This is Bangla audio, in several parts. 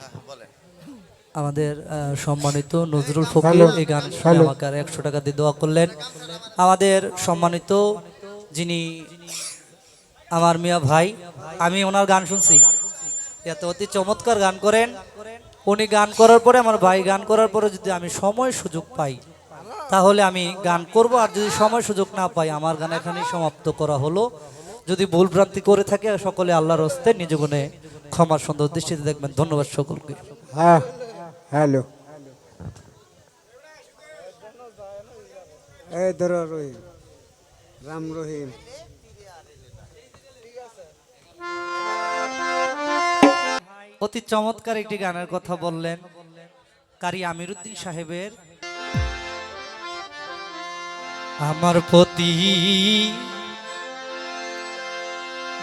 হ্যাঁ, বলেন। আমাদের সম্মানিত নজরুল ফকির এই গান আমাকে একশো টাকা দিয়ে দোয়া করলেন। আমাদের সম্মানিত যিনি আমার মিয়া ভাই আমি ওনার গান শুনছি। এত অতি চমৎকার গান করেন। উনি গান করার পরে আমার ভাই গান করার পরে যদি আমি সময় সুযোগ পাই তাহলে আমি গান করব। আর যদি সময় সুযোগ না পাই আমার গান এখানেই সমাপ্ত করা হলো। যদি ভুল ভ্রান্তি করে থাকে সকলে আল্লাহর হস্তে নিজ গুণে ক্ষমার সুন্দর দৃষ্টিতে দেখবেন। ধন্যবাদ সকলকে। হ্যাঁ হ্যালো। এই ধরো রহিম রাম রহিম। অতি চমৎকার একটি গানের কথা বললেন কারি আমিরুদ্দিন সাহেবের। আমার প্রতি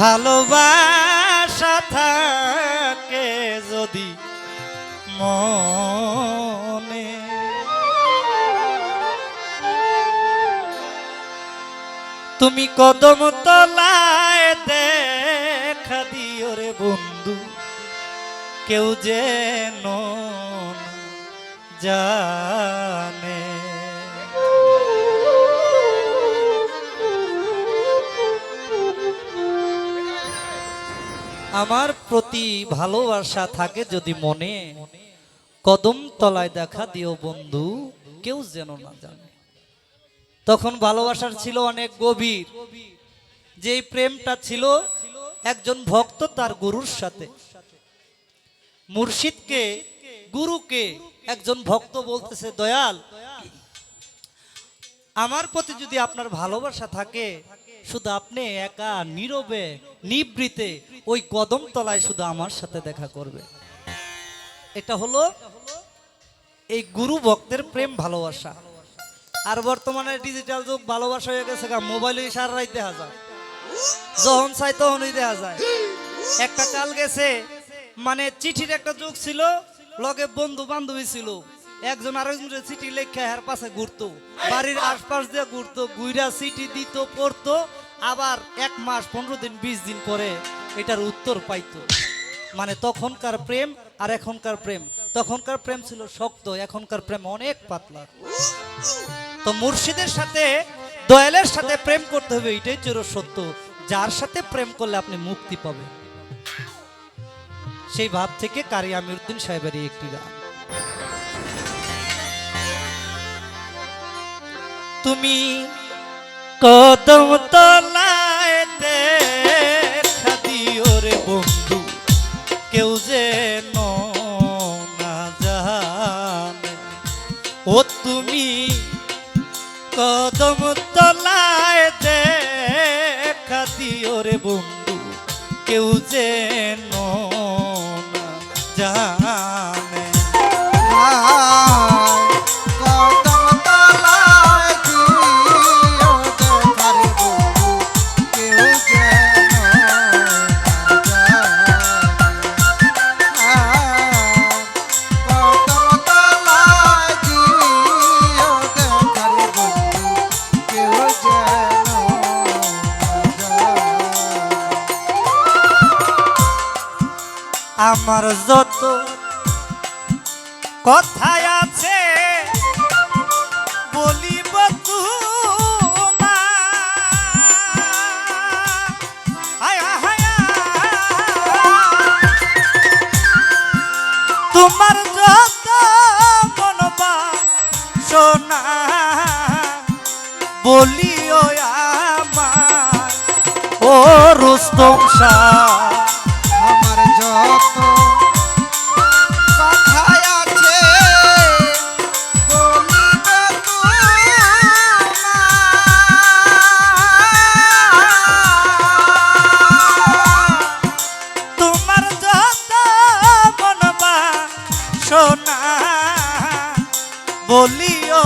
ভালোবাসা থাকে যদি মনে। তুমি কদম তলায় দেখা দিও রে বন্ধু কেউ যেন না আমার প্রতি ভালোবাসা থাকে যদি মনে কদম তলায় দেখা দিও বন্ধু, কেউ যেন না জানে। তখন ভালোবাসার ছিল অনেক গভীর। যেই প্রেমটা ছিল একজন ভক্ত তার গুরুর সাথে। মুর্শিদকে, গুরুকে একজন ভক্ত বলতেছে, দয়াল, আমার প্রতি যদি আপনার ভালোবাসা থাকে শুধু আপনি একা, নীরবে, নিবৃতে ওই কদম তলায় শুধু আমার সাথে দেখা করবে। এটা হলো এই গুরু ভক্তের প্রেম ভালোবাসা। আর বর্তমানে ডিজিটাল যুগ ভালোবাসা হয়ে গেছে মোবাইলে সারা রাত দেখা যায়। যখন চাই তখনই দেখা যায়। একটা কাল গেছে মানে চিঠির একটা যুগ ছিল, লগে বন্ধু বান্ধবী ছিল। একজন আরেকজনের চিঠি লেখা এর পাশে ঘুরতো, বাড়ির আশপাশ দিয়ে ঘুরতো গুইরা চিঠি দিত, পড়তো, আবার এক মাস পনেরো দিন, বিশ দিন পরে এটার উত্তর পাইতো। মানে তখনকার প্রেম আর এখনকার প্রেম। তখনকার প্রেম ছিল শক্ত, এখনকার প্রেম অনেক পাতলা। তো মুর্শিদের সাথে, দয়ালের সাথে প্রেম করতে হবে, এটাই চির সত্য। যার সাথে প্রেম করলে আপনি মুক্তি পাবেন। সেই ভাব থেকে কারি আমিরুদ্দিন সাহেবের এই একটি গান। তুমি কদম তলায় দেখা দিও রে বন্ধু, কেউ যেন ও তুমি কদম তলায় দেখা দিও রে বন্ধু, কেউ যেন আমার যত কথায় আছে বলিব। তোমার যত মনবা সোনা বলিও আমার। ও রুস্তম শাহ বলিও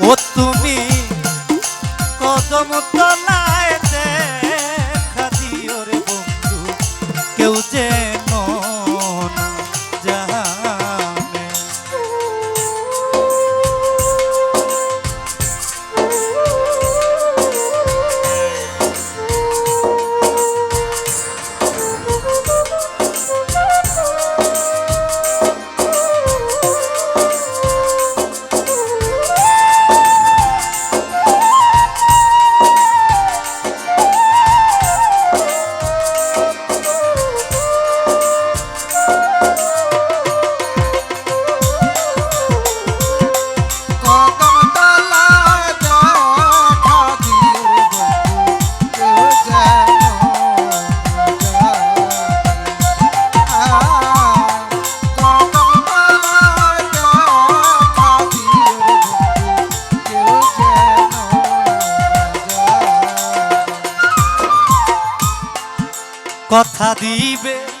ও তুমি কদম তলা দিবে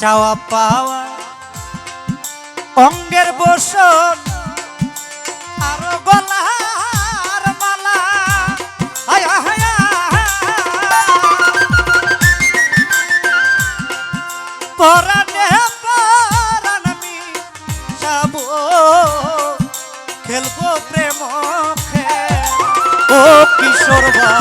চাওয়া পাওয়া, অঙ্গের বসন, আর গলার মালা। হায়া হায়া পরানে পরান আমি যাব খেলব প্রেম খেল ও কিশোর বা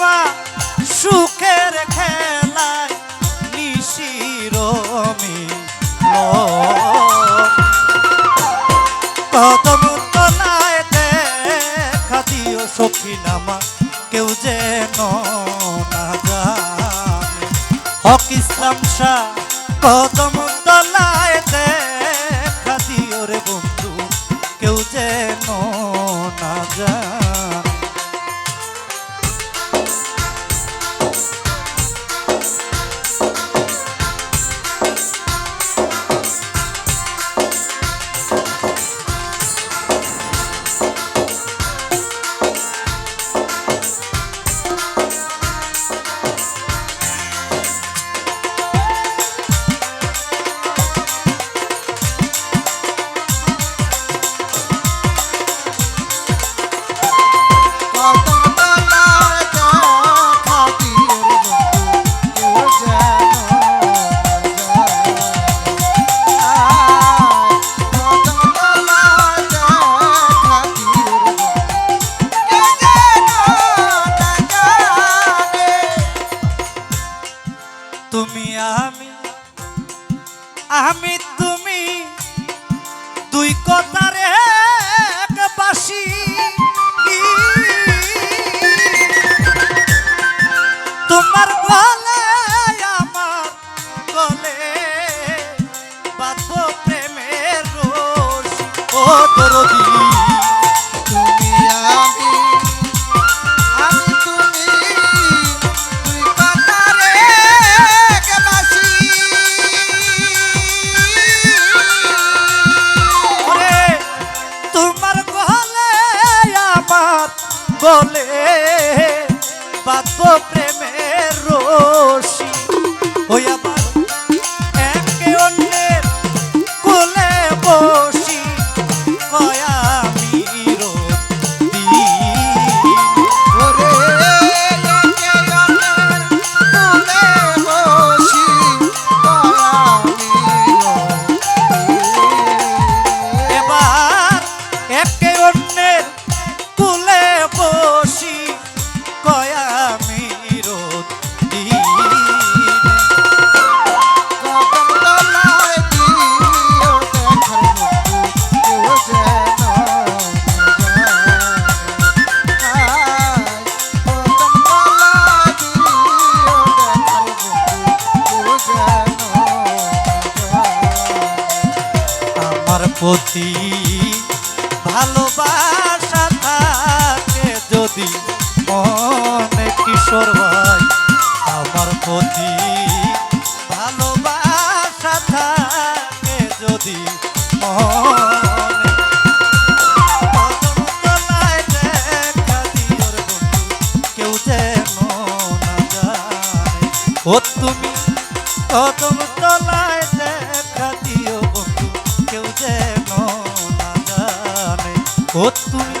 মা, সুখের খেলায় নিশির কত মুক্তলায় দেখা দিও সখী নামা, কেউ যে না জানে। হক ইসলাম শাহ কত মুক্তলায় দেখা দিও রে বন্ধু, কেউ যে না জানে। আমি ও তুমি।